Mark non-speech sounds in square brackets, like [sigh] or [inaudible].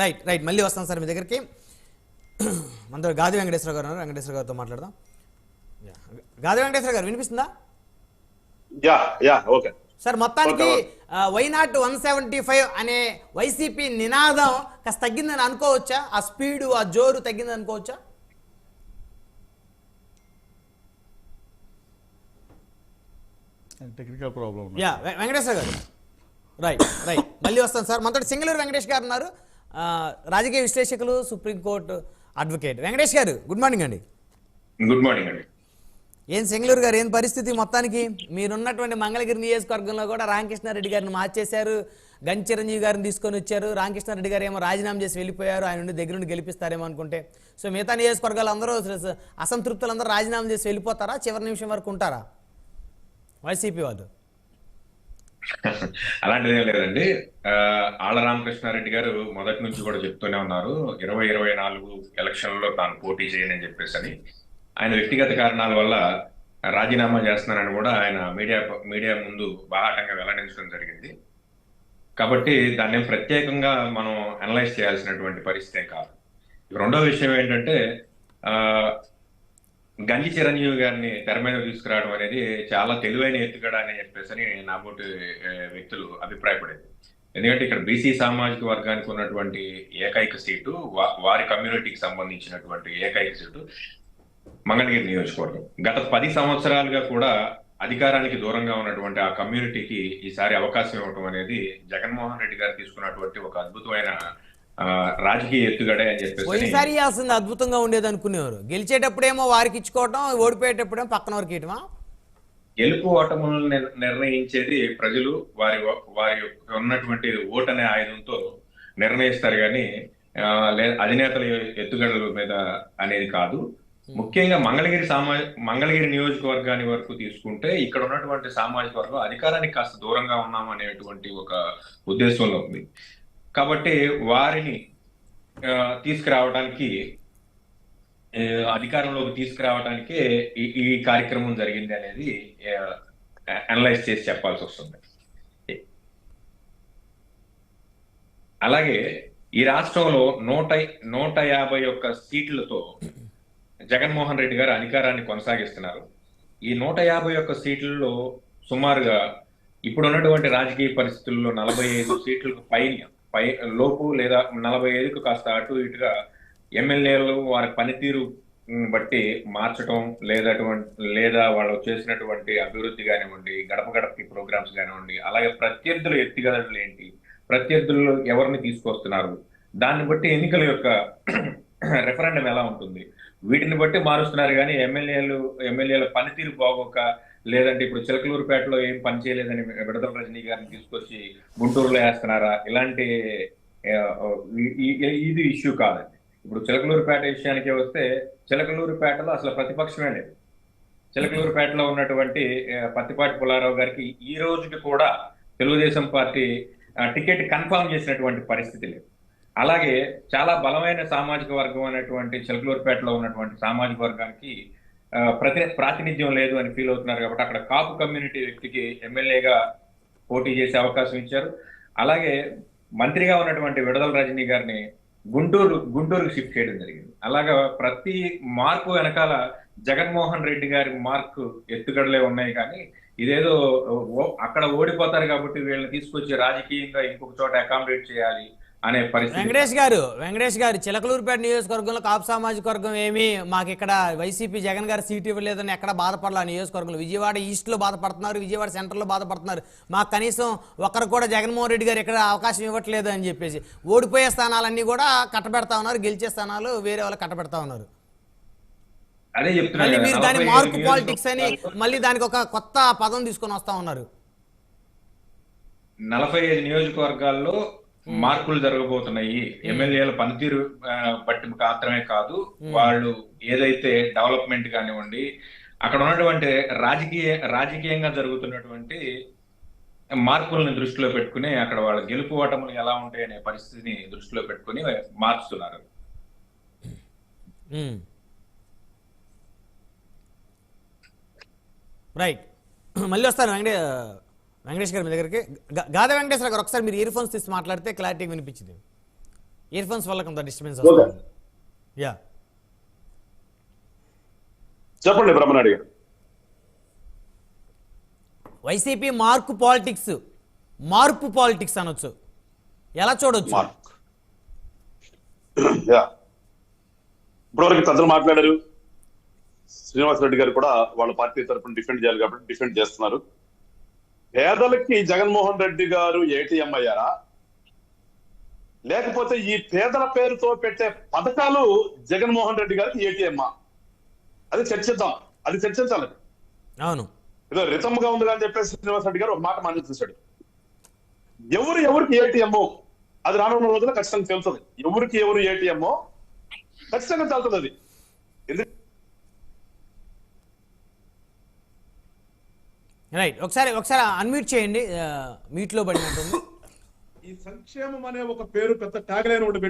Right right మళ్ళీ వస్తాను sir మీ దగ్గరికి. మనతో గాది వెంకటేశ్వర గారు ఉన్నారు. వెంకటేశ్వర గారితో మాట్లాడదాం. యా. గాది వెంకటేశ్వర గారు వినిపిస్తుందా? యా యా ఓకే సార్ మొత్తానికి. Why not one seventy five అనే వైసీపీ నినాదం కాస్త తగ్గిందని అనుకోవచ్చా? ఆ స్పీడు ఆ జోరు తగ్గిందని అనుకోవచ్చా? టెక్నికల్ ప్రాబ్లం యా వెంకటేశ్వర గారు. రైట్ రైట్ మళ్ళీ వస్తాను సార్. మనతో సింగళూరు వెంకటేష్ గారు ఉన్నారు. రాజకీయ విశ్లేషకులు supreme court advocate. Venkatesh garu good morning అండి. గుడ్ మార్నింగ్ అండి. ఏం సింగళూరు గారు ఏం పరిస్థితి మొత్తానికి? మీరున్నటువంటి మంగళగిరి నియోజకవర్గంలో కూడా రామకృష్ణారెడ్డి గారిని మార్చేశారు. గన్ చిరంజీవి గారిని తీసుకొని వచ్చారు. రామకృష్ణారెడ్డి గారు ఏమో రాజీనామా చేసి వెళ్ళిపోయారు. ఆయన నుండి దగ్గర నుండి గెలిపిస్తారేమో అనుకుంటే. సో మిగతా నియోజకవర్గాలు అందరూ స- అసంతృప్తులు అందరూ రాజీనామా చేసి వెళ్ళిపోతారా? చివరి నిమిషం వరకు ఉంటారా? వైసీపీ వాళ్ళు. అలాంటిది ఏం లేదండి. ఆ, రామకృష్ణారెడ్డి గారు మొదటి నుంచి కూడా చెప్తూనే ఉన్నారు. ఇరవై ఇరవై నాలుగు ఎలక్షన్లో తాను పోటీ చేయనని చెప్పేసి అని. ఆయన వ్యక్తిగత కారణాల వల్ల రాజీనామా చేస్తున్నానని కూడా ఆయన మీడియా మీడియా ముందు బాహాటంగా వెల్లడించడం జరిగింది. కాబట్టి దాన్ని ప్రత్యేకంగా మనం అనలైజ్ చేయాల్సినటువంటి పరిస్థితి కాదు. ఇక రెండో విషయం ఏంటంటే ఆ గంజి చిరంజీవి గారిని తెర మీద తీసుకురావడం అనేది చాలా తెలివైన ఎత్తుగడ అని చెప్పేసి అని నాబోటి వ్యక్తులు అభిప్రాయపడేది. ఎందుకంటే ఇక్కడ బీసీ సామాజిక వర్గానికి ఉన్నటువంటి ఏకైక సీటు వారి కమ్యూనిటీకి సంబంధించినటువంటి ఏకైక సీటు మంగళగిరి నియోజకవర్గం. గత పది సంవత్సరాలుగా కూడా అధికారానికి దూరంగా ఉన్నటువంటి ఆ కమ్యూనిటీకి ఈసారి అవకాశం ఇవ్వటం అనేది జగన్మోహన్ రెడ్డి గారు తీసుకున్నటువంటి ఒక అద్భుతమైన రాజకీయ ఎత్తుగడే అని చెప్పేసి పోయినసారి ఇవ్వాల్సింది అద్భుతంగా ఉండేది అనుకునేవారు. గెలిచేటప్పుడేమో వారికి ఇచ్చుకోవటం ఓడిపోయేటప్పుడేమో పక్కన వరకు ఇవ్వటమా? గెలుపు ఓటములను నిర్- నిర్ణయించేది ప్రజలు వారి వారి ఉన్నటువంటి ఓటు అనే ఆయుధంతో నిర్ణయిస్తారు కానీ అధినేతల ఎత్తుగడల మీద అనేది కాదు. ముఖ్యంగా మంగళగిరి సామా మంగళగిరి నియోజకవర్గాన్ని వరకు తీసుకుంటే ఇక్కడ ఉన్నటువంటి సామాజిక వర్గం అధికారానికి కాస్త దూరంగా ఉన్నాం అనేటువంటి ఒక ఉద్దేశంలో ఉంది. కాబట్టి వారిని తీసుకురావడానికి అధికారంలోకి తీసుకురావడానికే ఈ ఈ కార్యక్రమం జరిగింది అనేది అనలైజ్ చేసి చెప్పాల్సి వస్తుంది. అలాగే ఈ రాష్ట్రంలో నూట నూట యాభై ఒక్క సీట్లతో జగన్మోహన్ రెడ్డి గారు అధికారాన్ని కొనసాగిస్తున్నారు. ఈ నూట యాభై ఒక్క సీట్లలో సుమారుగా ఇప్పుడు ఉన్నటువంటి రాజకీయ పరిస్థితుల్లో నలభై ఐదు సీట్లకు పైన పై లోపు లేదా నలభై ఐదుకు కాస్త అటు ఇటుగా ఎమ్మెల్యేలు వారి పనితీరు బట్టి మార్చడం లేదటువంటి లేదా వాళ్ళు చేసినటువంటి అభివృద్ధి కానివ్వండి గడప గడపకి ప్రోగ్రామ్స్ కానివ్వండి అలాగే ప్రత్యర్థుల ఎత్తుగడలు ఏంటి ప్రత్యర్థులు ఎవరిని తీసుకొస్తున్నారు దాన్ని బట్టి ఎన్నికల యొక్క [clears throat] రెఫరెండం ఎలా ఉంటుంది వీటిని బట్టి మారుస్తున్నారు కానీ ఎమ్మెల్యేలు ఎమ్మెల్యేల పనితీరు బాగోక లేదంటే ఇప్పుడు చిలకలూరుపేటలో ఏం పని చేయలేదని విడదల రజనీ గారిని తీసుకొచ్చి గుంటూరులో వేస్తున్నారా? ఇలాంటి ఈ- ఇది ఇష్యూ కాదండి. ఇప్పుడు చిలకలూరుపేట విషయానికి వస్తే చిలకలూరుపేటలో అసలు ప్రతిపక్షమే లేదు. చిలకలూరుపేటలో ఉన్నటువంటి పత్తిపాటి పుల్లారావు గారికి ఈ రోజుకి కూడా తెలుగుదేశం పార్టీ టికెట్ కన్ఫర్మ్ చేసినటువంటి పరిస్థితి లేదు. అలాగే చాలా బలమైన సామాజిక వర్గం అనేటువంటి చిలకలూరుపేటలో ఉన్నటువంటి సామాజిక వర్గానికి ప్రతి ప్రాతినిధ్యం లేదు అని ఫీల్ అవుతున్నారు కాబట్టి అక్కడ కాపు కమ్యూనిటీ వ్యక్తికి ఎమ్మెల్యేగా పోటీ చేసే అవకాశం ఇచ్చారు. అలాగే మంత్రిగా ఉన్నటువంటి విడదల రజనీ గారిని గుంటూరు గుంటూరుకు షిఫ్ట్ చేయడం జరిగింది. అలాగా ప్రతి మార్కు వెనకాల జగన్మోహన్ రెడ్డి గారి మార్కు ఎత్తుగడలే ఉన్నాయి కానీ ఇదేదో అక్కడ ఓడిపోతారు కాబట్టి వీళ్ళని తీసుకొచ్చి రాజకీయంగా ఇంకొక చోట అకామిడేట్ చేయాలి అనే పరిస్థితి. వెంకటేష్ గారు వెంకటేష్ గారు చిలకలూరుపేట నియోజకవర్గంలో కాపు సామాజిక వర్గం ఏమి మాకు ఇక్కడ వైసీపీ జగన్ గారు సీట్ ఇవ్వలేదని ఎక్కడ బాధపడాలి నియోజకవర్గంలో. విజయవాడ ఈస్ట్లో బాధపడుతున్నారు విజయవాడ సెంటర్లో బాధపడుతున్నారు. మాకు కనీసం ఒక్కరు కూడా జగన్మోహన్ రెడ్డి గారు ఎక్కడ అవకాశం ఇవ్వట్లేదు అని చెప్పేసి ఓడిపోయే స్థానాలన్నీ కూడా కట్టబెడతా ఉన్నారు గెలిచే స్థానాలు వేరే వాళ్ళు కట్టబెడతా ఉన్నారు. అదే కదా, మీరు దాని 45 మార్క్ పాలిటిక్స్ అని మళ్ళీ దానికి ఒక కొత్త పదం తీసుకొని వస్తా ఉన్నారు. నలభై ఐదు నియోజకవర్గాల్లో మార్పులు జరగబోతున్నాయి. ఎమ్మెల్యేల పనితీరు బట్టి మాత్రమే కాదు. వాళ్ళు ఏదైతే డెవలప్మెంట్ కానివ్వండి అక్కడ ఉన్నటువంటి రాజకీయ రాజకీయంగా జరుగుతున్నటువంటి మార్పులను దృష్టిలో పెట్టుకుని అక్కడ వాళ్ళ గెలుపు ఓటములు ఎలా ఉంటాయి అనే పరిస్థితిని దృష్టిలో పెట్టుకుని మార్చుతున్నారు. రైట్. మళ్ళీ వస్తాను వెంకటే వెంకటేష్ గారు మీ దగ్గరికి. గాదా వెంకటేశ్వర గారు ఒకసారి మీరు ఇయర్ ఫోన్స్ తీసి మాట్లాడితే క్లారిటీ వినిపించింది. ఇయర్ ఫోన్స్ వల్ల కొంత డిస్టర్బెన్స్. వస్తుంది. యా చెప్పండి Brahmanaidu garu. YCP mark politics మార్పు పాలిటిక్స్ అనొచ్చు. ఎలా చూడొచ్చు? ఇప్పటివరకు పెద్దలు మాట్లాడారు. శ్రీనివాస్ రెడ్డి గారు కూడా వాళ్ళ పార్టీ తరఫున డిఫెండ్ చేయాలి కాబట్టి డిఫెండ్ చేస్తున్నారు. పేదలకి జగన్మోహన్ రెడ్డి గారు ఏటీఎం అయ్యారా? లేకపోతే ఈ పేదల పేరుతో పెట్టే పథకాలు జగన్మోహన్ రెడ్డి గారికి ఏటీఎమ్మా అది చర్చిద్దాం. అది చర్చించాలి. అవును. ఏదో రితమ్గా ఉంది అని చెప్పేసి శ్రీనివాస్ రెడ్డి గారు ఒక మాట మాట చూశాడు. ఎవరు ఎవరికి ఏటీఎం అది రానున్న రోజుల్లో ఖచ్చితంగా తెలుస్తుంది. ఎవరికి ఎవరు ఏటీఎం ఖచ్చితంగా తెలుస్తుంది అది. రైట్ ఒకసారి ఒకసారి అన్మ్యూట్ చేయండి. మీట్లో పడినట్టుంది. ఈ సంక్షేమం అనే ఒక పేరు పెద్ద ట్యాగ్ లైన్ ఒకటి